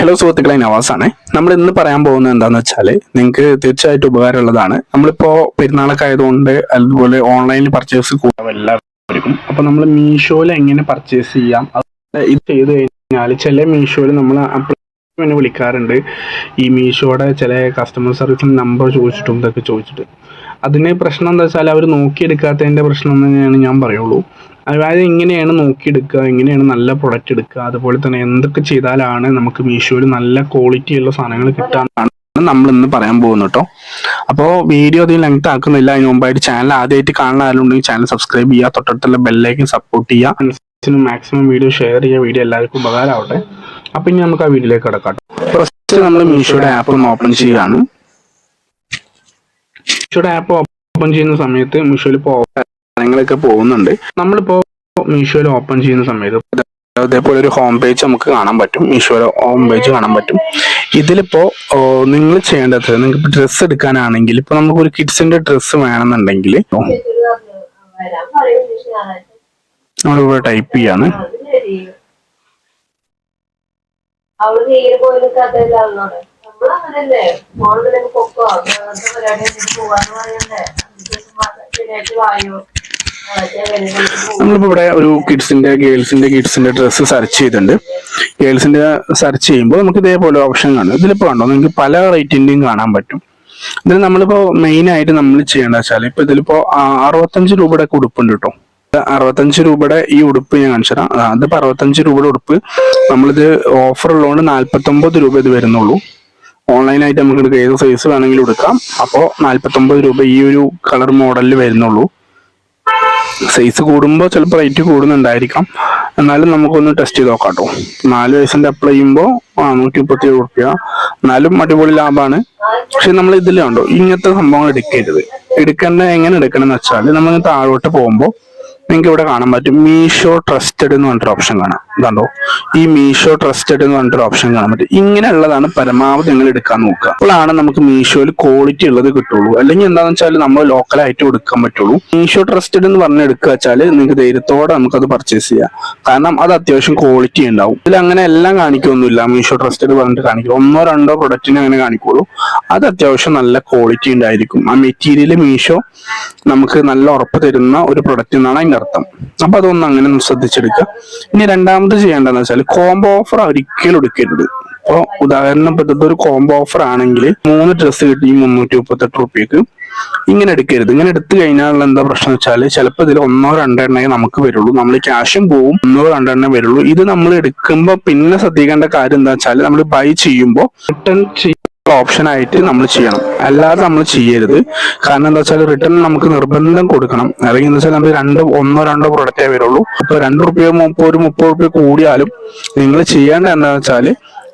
Hello സുഹൃത്തുക്കളെ നവാസാണ്. നമ്മൾ ഇന്ന് പറയാൻ പോകുന്നത് എന്താന്ന് വെച്ചാൽ നിങ്ങൾക്ക് തീർച്ചയായിട്ടും ഉപകാരമുള്ളതാണ്. നമ്മളിപ്പോ പെരുന്നാളൊക്കെ ആയതുകൊണ്ട് അതുപോലെ ഓൺലൈനിൽ പർച്ചേസ് കൂടാം എല്ലാവർക്കും. അപ്പൊ നമ്മൾ മീഷോയിൽ എങ്ങനെ പർച്ചേസ് ചെയ്യാം? ഇത് ചെയ്ത് കഴിഞ്ഞാൽ ചില മീഷോയിൽ നമ്മൾ അപ്ലൈ വിളിക്കാറുണ്ട്. ഈ മീഷോയുടെ ചില കസ്റ്റമർ സർവീസിന് നമ്പർ ചോദിച്ചിട്ടും ഇതൊക്കെ ചോദിച്ചിട്ട്. അതിന് പ്രശ്നം എന്താ വെച്ചാൽ അവർ നോക്കിയെടുക്കാത്തതിന്റെ പ്രശ്നം തന്നെയാണ് ഞാൻ പറയുള്ളൂ. അതായത് എങ്ങനെയാണ് നോക്കിയെടുക്കുക എങ്ങനെയാണ് നല്ല പ്രൊഡക്റ്റ് എടുക്കുക അതുപോലെ തന്നെ എന്തൊക്കെ ചെയ്താലാണ് നമുക്ക് മീഷോയിൽ നല്ല ക്വാളിറ്റി ഉള്ള സാധനങ്ങൾ കിട്ടാന്നാണ് നമ്മൾ ഇന്ന് പറയാൻ പോകുന്നു കേട്ടോ. അപ്പോൾ വീഡിയോ അധികം ലെങ്ത് ആക്കുന്നില്ല. അതിന് മുമ്പായിട്ട് ചാനൽ ആദ്യമായിട്ട് കാണുന്ന ആരുണ്ടെങ്കിൽ ചാനൽ സബ്സ്ക്രൈബ് ചെയ്യുക തൊട്ടടുത്തുള്ള ബെല്ലേക്ക് സപ്പോർട്ട് ചെയ്യുക. മാക്സിമം വീഡിയോ ഷെയർ ചെയ്യുക വീഡിയോ എല്ലാവർക്കും ഉപകാരമാവട്ടെ. അപ്പൊ ഇനി നമുക്ക് ആ വീഡിയോയിലേക്ക് കിടക്കാം ഫസ്റ്റ് നമ്മൾ മീഷോയുടെ ആപ്പ് ഒന്ന് ഓപ്പൺ ചെയ്യുകയാണ്. മീഷോയുടെ ആപ്പ് ഓപ്പൺ ചെയ്യുന്ന സമയത്ത് മീഷോയിൽ ഇപ്പോൾ കാര്യങ്ങളൊക്കെ പോകുന്നുണ്ട്. നമ്മളിപ്പോ മീഷോയിൽ ഓപ്പൺ ചെയ്യുന്ന സമയത്ത് അതേപോലെ ഒരു ഹോം പേജ് നമുക്ക് കാണാൻ പറ്റും. മീഷോയുടെ ഹോം പേജ് കാണാൻ പറ്റും. ഇതിലിപ്പോ നിങ്ങൾ ചെയ്യേണ്ടത് നിങ്ങൾക്ക് ഡ്രസ്സ് എടുക്കാനാണെങ്കിൽ ഇപ്പൊ നമുക്ക് ഒരു കിഡ്സിന്റെ ഡ്രസ്സ് വേണമെന്നുണ്ടെങ്കിൽ നമ്മളിവിടെ ടൈപ്പ് ചെയ്യാണ്. അവൾ നമ്മളങ്ങനല്ലേ മോളിൽ പൊക്കോ? പോവാന്ന് പറയണ്ടേ? നമ്മളിപ്പോ ഇവിടെ ഒരു കിഡ്സിന്റെ ഗേൾസിന്റെ കിഡ്സിന്റെ ഡ്രസ്സ് സെർച്ച് ചെയ്തിട്ടുണ്ട്. ഗേൾസിന്റെ സെർച്ച് ചെയ്യുമ്പോൾ നമുക്ക് ഇതേപോലെ ഓപ്ഷൻ കാണും. ഇതിലിപ്പോ കണ്ടോ? നിങ്ങൾക്ക് പല റേറ്റിന്റെയും കാണാൻ പറ്റും. ഇതിൽ നമ്മളിപ്പോ മെയിൻ ആയിട്ട് നമ്മൾ ചെയ്യേണ്ട വെച്ചാൽ ഇപ്പൊ ഇതിലിപ്പോ അറുപത്തഞ്ച് രൂപയുടെ ഒക്കെ ഉടുപ്പുണ്ട് കേട്ടോ. അറുപത്തഞ്ച് രൂപയുടെ ഈ ഉടുപ്പ് ഞാൻ കാണിച്ചു തരാം. അതിപ്പോ അറുപത്തഞ്ച് രൂപയുടെ ഉടുപ്പ് നമ്മളിത് ഓഫർ ഉള്ളതുകൊണ്ട് നാല്പത്തി ഒമ്പത് രൂപ ഇത് വരുന്നുള്ളൂ. ഓൺലൈനായിട്ട് നമുക്ക് എടുക്കാം ഏത് സൈസ് വേണമെങ്കിലും എടുക്കാം. അപ്പോൾ നാൽപ്പത്തൊമ്പത് രൂപ ഈ ഒരു കളർ മോഡലിൽ വരുന്നുള്ളൂ. സൈസ് കൂടുമ്പോൾ ചിലപ്പോൾ റേറ്റ് കൂടുന്നുണ്ടായിരിക്കാം. എന്നാലും നമുക്കൊന്ന് ടെസ്റ്റ് ചെയ്ത് നോക്കാം കേട്ടോ നാല് വയസ്സിന്റെ അപ്ലൈ ചെയ്യുമ്പോൾ നൂറ്റി മുപ്പത്തി ഏഴ് റുപ്യ എന്നാലും അടിപൊളി ലാഭമാണ് പക്ഷെ നമ്മൾ ഇതിലുണ്ടോ ഇങ്ങനത്തെ സംഭവങ്ങൾ എടുക്കരുത്. എടുക്കേണ്ട എങ്ങനെ എടുക്കണം എന്ന് വെച്ചാൽ നമ്മൾ താഴോട്ട് പോകുമ്പോൾ നിങ്ങൾക്ക് ഇവിടെ കാണാൻ പറ്റും മീഷോ ട്രസ്റ്റഡ് എന്ന് പറഞ്ഞിട്ടൊരു ഓപ്ഷൻ കാണാം. കണ്ടോ ഈ മീഷോ ട്രസ്റ്റഡ് എന്ന് പറഞ്ഞിട്ടൊരു ഓപ്ഷൻ കാണാൻ പറ്റും. ഇങ്ങനെയുള്ളതാണ് പരമാവധി നിങ്ങൾ എടുക്കാൻ നോക്കുക. അപ്പോഴാണ് നമുക്ക് മീഷോയിൽ ക്വാളിറ്റി ഉള്ളത് കിട്ടുള്ളൂ. അല്ലെങ്കിൽ എന്താണെന്ന് വെച്ചാൽ നമ്മൾ ലോക്കലായിട്ട് എടുക്കാൻ പറ്റുള്ളൂ. മീഷോ ട്രസ്റ്റഡ് എന്ന് പറഞ്ഞ് എടുക്കുക വെച്ചാൽ നിങ്ങൾക്ക് ധൈര്യത്തോടെ നമുക്കത് പർച്ചേസ് ചെയ്യാം. കാരണം അത് അത്യാവശ്യം ക്വാളിറ്റി ഉണ്ടാവും. ഇതിൽ അങ്ങനെ എല്ലാം കാണിക്കൊന്നുമില്ല. മീഷോ ട്രസ്റ്റഡ് പറഞ്ഞിട്ട് കാണിക്കും. ഒന്നോ രണ്ടോ പ്രൊഡക്റ്റിനെ അങ്ങനെ കാണിക്കുള്ളൂ. അത് അത്യാവശ്യം നല്ല ക്വാളിറ്റി ഉണ്ടായിരിക്കും. ആ മെറ്റീരിയൽ മീഷോ നമുക്ക് നല്ല ഉറപ്പ് തരുന്ന ഒരു പ്രൊഡക്റ്റ് എന്നാണ് അതിന്റെ അർത്ഥം. അപ്പൊ അതൊന്നും അങ്ങനെ ഒന്ന് ശ്രദ്ധിച്ചെടുക്കുക. ഇനി രണ്ടാമത് ചെയ്യേണ്ടതെന്ന് വെച്ചാൽ കോംബോ ഓഫർ ഒരിക്കലും എടുക്കരുത്. അപ്പോ ഉദാഹരണം പറ്റുന്ന ഒരു കോംബോ ഓഫർ ആണെങ്കിൽ മൂന്ന് ഡ്രസ്സ് കിട്ടി മുന്നൂറ്റി മുപ്പത്തെട്ട് റുപ്യക്ക്. ഇങ്ങനെ എടുക്കരുത്. ഇങ്ങനെ എടുത്തു കഴിഞ്ഞാൽ എന്താ പ്രശ്നം വെച്ചാൽ ചിലപ്പോൾ ഇതിൽ ഒന്നോ രണ്ടോ എണ്ണേ നമുക്ക് വരുള്ളൂ. നമ്മൾ ക്യാഷും പോവും. ഒന്നോ രണ്ടോ എണ്ണേ വരുള്ളൂ. ഇത് നമ്മൾ എടുക്കുമ്പോൾ പിന്നെ ശ്രദ്ധിക്കേണ്ട കാര്യം എന്താ വെച്ചാൽ നമ്മൾ ബൈ ചെയ്യുമ്പോൾ റിട്ടേൺ ഓപ്ഷൻ ആയിട്ട് നമ്മൾ ചെയ്യണം. അല്ലാതെ നമ്മൾ ചെയ്യരുത്. കാരണം എന്താ വെച്ചാൽ റിട്ടേൺ നമുക്ക് നിർബന്ധം കൊടുക്കണം. അല്ലെങ്കിൽ എന്താ വെച്ചാൽ നമുക്ക് രണ്ട് ഒന്നോ രണ്ടോ പ്രൊഡക്റ്റേ വരുള്ളൂ. അപ്പോൾ രണ്ട് റുപ്യ മുപ്പത് ഒരു മുപ്പത് റുപ്യ കൂടിയാലും നിങ്ങൾ ചെയ്യേണ്ട എന്താ വെച്ചാൽ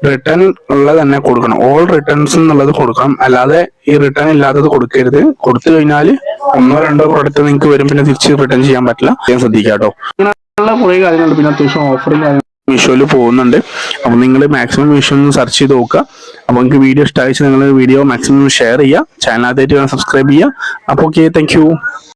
റിട്ടേൺ ഉള്ളത് തന്നെ കൊടുക്കണം. ഓൾ റിട്ടേൺസ് എന്നുള്ളത് കൊടുക്കണം. അല്ലാതെ ഈ റിട്ടേൺ ഇല്ലാത്തത് കൊടുക്കരുത്. കൊടുത്തു കഴിഞ്ഞാൽ ഒന്നോ രണ്ടോ പ്രൊഡക്റ്റ് നിങ്ങൾക്ക് വരും. പിന്നെ തിരിച്ച് റിട്ടേൺ ചെയ്യാൻ പറ്റില്ല. ഞാൻ ശ്രദ്ധിക്കാം കേട്ടോ. അങ്ങനെയുള്ള കുറേ കാര്യങ്ങളുണ്ട്. പിന്നെ അത്യാവശ്യം ഓഫറും കാര്യങ്ങളും മീഷോയിൽ പോകുന്നുണ്ട്. അപ്പൊ നിങ്ങൾ മാക്സിമം മീഷോ ഒന്ന് സെർച്ച് ചെയ്ത് നോക്കുക. അപ്പൊ നിങ്ങൾക്ക് വീഡിയോ ഇഷ്ടമായിച്ച് നിങ്ങൾ വീഡിയോ മാക്സിമം ഷെയർ ചെയ്യുക. ചാനൽ ആദ്യമായിട്ട് സബ്സ്ക്രൈബ് ചെയ്യുക. അപ്പോൾ ഓക്കെ താങ്ക്